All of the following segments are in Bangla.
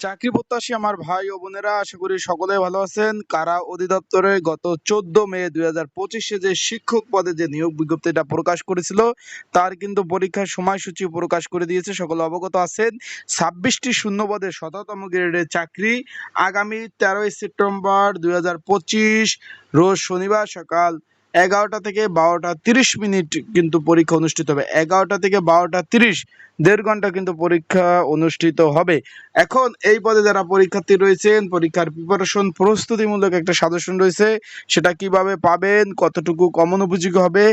চাকরি প্রত্যাশী আমার ভাই ও বোনেরা, আশা করি সকলে ভালো আছেন। কারা অধিদপ্তরে গত চোদ্দ মে দুই হাজার পঁচিশে যে শিক্ষক পদে যে নিয়োগ বিজ্ঞপ্তিটা প্রকাশ করেছিল, তার কিন্তু পরীক্ষার সময়সূচি প্রকাশ করে দিয়েছে, সকলে অবগত আছেন। ছাব্বিশটি শূন্য পদে শততম গ্রেডের চাকরি। আগামী তেরোই সেপ্টেম্বর দুই হাজার পঁচিশ, রোজ শনিবার সকাল এগারোটা থেকে বারোটা তিরিশ মিনিট কিন্তু পরীক্ষা অনুষ্ঠিত হবে। এগারোটা থেকে বারোটা তিরিশ, দেড় ঘণ্টা কিন্তু পরীক্ষা অনুষ্ঠিত হবে। এখন এই পদে যারা পরীক্ষার্থী রয়েছেন, পরীক্ষার প্রিপারেশন প্রস্তুতিমূলক একটা সাজেশন রয়েছে, সেটা কীভাবে পাবেন, কতটুকু কমন উপযোগী হবে,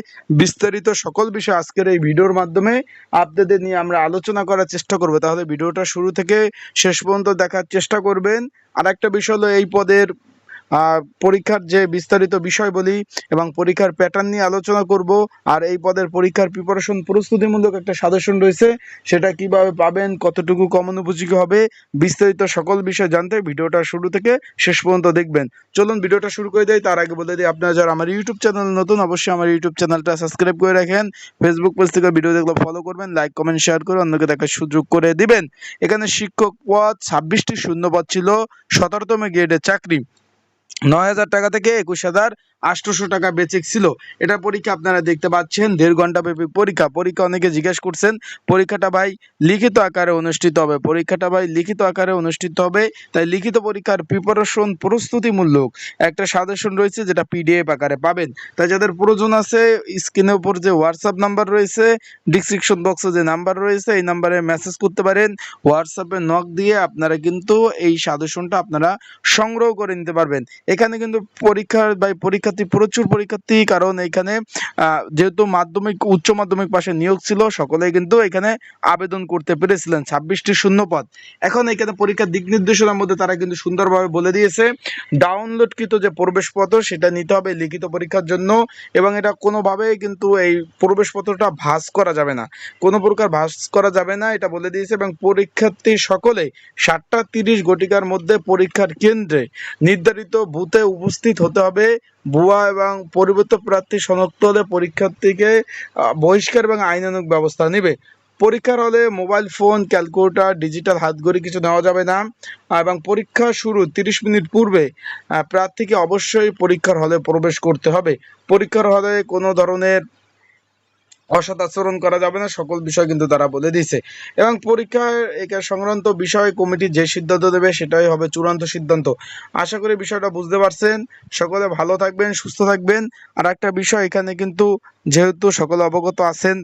বিস্তারিত সকল বিষয় আজকের এই ভিডিওর মাধ্যমে আপনাদের নিয়ে আমরা আলোচনা করার চেষ্টা করব। তাহলে ভিডিওটা শুরু থেকে শেষ পর্যন্ত দেখার চেষ্টা করবেন। আর একটা বিষয় হলো এই পদের পরীক্ষার যে বিস্তারিত বিষয় বলি এবং পরীক্ষার প্যাটার্ন নিয়ে আলোচনা করব, আর এই পদের পরীক্ষার প্রিপারেশন প্রস্তুতিমূলক একটা সাজেশন রয়েছে, সেটা কীভাবে পাবেন, কতটুকু কমন উপযোগী হবে, বিস্তারিত সকল বিষয় জানতে ভিডিওটা শুরু থেকে শেষ পর্যন্ত দেখবেন। চলুন ভিডিওটা শুরু করে দেয় তার আগে বলে দিই, আপনারা যারা আমার ইউটিউব চ্যানেল নতুন, অবশ্যই আমার ইউটিউব চ্যানেলটা সাবস্ক্রাইব করে রাখেন। ফেসবুক পেজ থেকে ভিডিও দেখলে ফলো করবেন লাইক কমেন্ট শেয়ার করে অন্যকে দেখার সুযোগ করে দিবেন। এখানে শিক্ষক পদ ছাব্বিশটি শূন্য পদ ছিল, সতেরোতম গ্রেডের চাকরি। নয় হাজার টাকা থেকে একুশ হাজার আটশোশো টাকা বেচিক ছিল। এটা পরীক্ষা আপনারা দেখতে পাচ্ছেন। দেড় ঘণ্টা ব্যাপী পরীক্ষা। পরীক্ষা অনেকে জিজ্ঞেস করছেন, পরীক্ষাটা ভাই লিখিত আকারে অনুষ্ঠিত হবে? পরীক্ষাটা ভাই লিখিত আকারে অনুষ্ঠিত হবে? তাই লিখিত পরীক্ষার প্রিপারেশন প্রস্তুতিমূলক একটা সাজেশন রয়েছে যেটা পিডিএফ আকারে পাবেন। তাই যাদের প্রয়োজন আছে স্ক্রিনের উপর যে হোয়াটসঅ্যাপ নাম্বার রয়েছে ডিসক্রিপশন বক্সে যে নাম্বার রয়েছে, এই নাম্বারে মেসেজ করতে পারেন। হোয়াটসঅ্যাপে নক দিয়ে আপনারা কিন্তু এই সাজেশনটা আপনারা সংগ্রহ করে নিতে পারবেন। এখানে কিন্তু পরীক্ষার বা পরীক্ষার্থী প্রচুর পরীক্ষার্থী, কারণ এখানে যেহেতু মাধ্যমিক, উচ্চ মাধ্যমিক পাশে নিয়োগ ছিল, সকলেই কিন্তু এখানে আবেদন করতে পেরেছিলেন। ছাব্বিশটি শূন্য পদ এখন এখানে পরীক্ষার দিক নির্দেশনার মধ্যে তারা কিন্তু সুন্দরভাবে বলে দিয়েছে ডাউনলোডকৃত যে প্রবেশপত্র, সেটা নিতে হবে লিখিত পরীক্ষার জন্য, এবং এটা কোনোভাবেই কিন্তু এই প্রবেশপত্রটা ভাঁজ করা যাবে না। কোনো প্রকার ভাঁজ করা যাবে না, এটা বলে দিয়েছে, এবং পরীক্ষার্থী সকলে সাতটা তিরিশ ঘটিকার মধ্যে পরীক্ষার কেন্দ্রে নির্ধারিত বুথে উপস্থিত হতে হবে। ভুয়া এবং পরিবর্তন প্রার্থী শনাক্ত হলে পরীক্ষার্থীকে বহিষ্কার এবং আইনানুক ব্যবস্থা নেবে। পরীক্ষার হলে মোবাইল ফোন, ক্যালকুলেটার, ডিজিটাল হাতঘড়ি কিছু নেওয়া যাবে না। এবং পরীক্ষা শুরু তিরিশ মিনিট পূর্বে প্রার্থীকে অবশ্যই পরীক্ষার হলে প্রবেশ করতে হবে। পরীক্ষার হলে কোনো ধরনের অসৎ আচরণ করা যাবে না, সকল বিষয় কিন্তু তারা বলে দিয়েছে। এবং পরীক্ষার একে সংক্রান্ত বিষয় কমিটি যে সিদ্ধান্ত দেবে সেটাই হবে চূড়ান্ত সিদ্ধান্ত। আশা করি বিষয়টা বুঝতে পারছেন। সকলে ভালো থাকবেন, সুস্থ থাকবেন। আর একটা বিষয় এখানে কিন্তু যেহেতু সকলে অবগত আছেন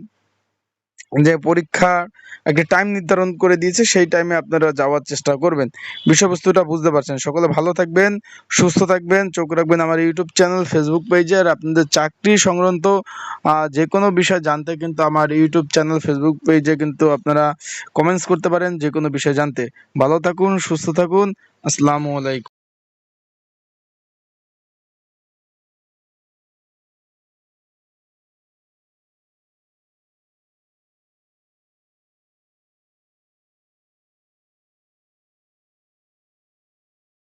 যে পরীক্ষা একটি টাইম নির্ধারণ করে দিয়েছে, সেই টাইমে আপনারা যাওয়ার চেষ্টা করবেন। বিষয়বস্তুটা বুঝতে পারছেন। সকলে ভালো থাকবেন, সুস্থ থাকবেন, চোখ রাখবেন আমার ইউটিউব চ্যানেল ফেসবুক পেজে আর আপনাদের চাকরি সংক্রান্ত যে কোনো বিষয় জানতে কিন্তু আমার ইউটিউব চ্যানেল ফেসবুক পেজে কিন্তু আপনারা কমেন্টস করতে পারেন, যে কোনো বিষয় জানতে। ভালো থাকুন, সুস্থ থাকুন। আসসালামু আলাইকুম।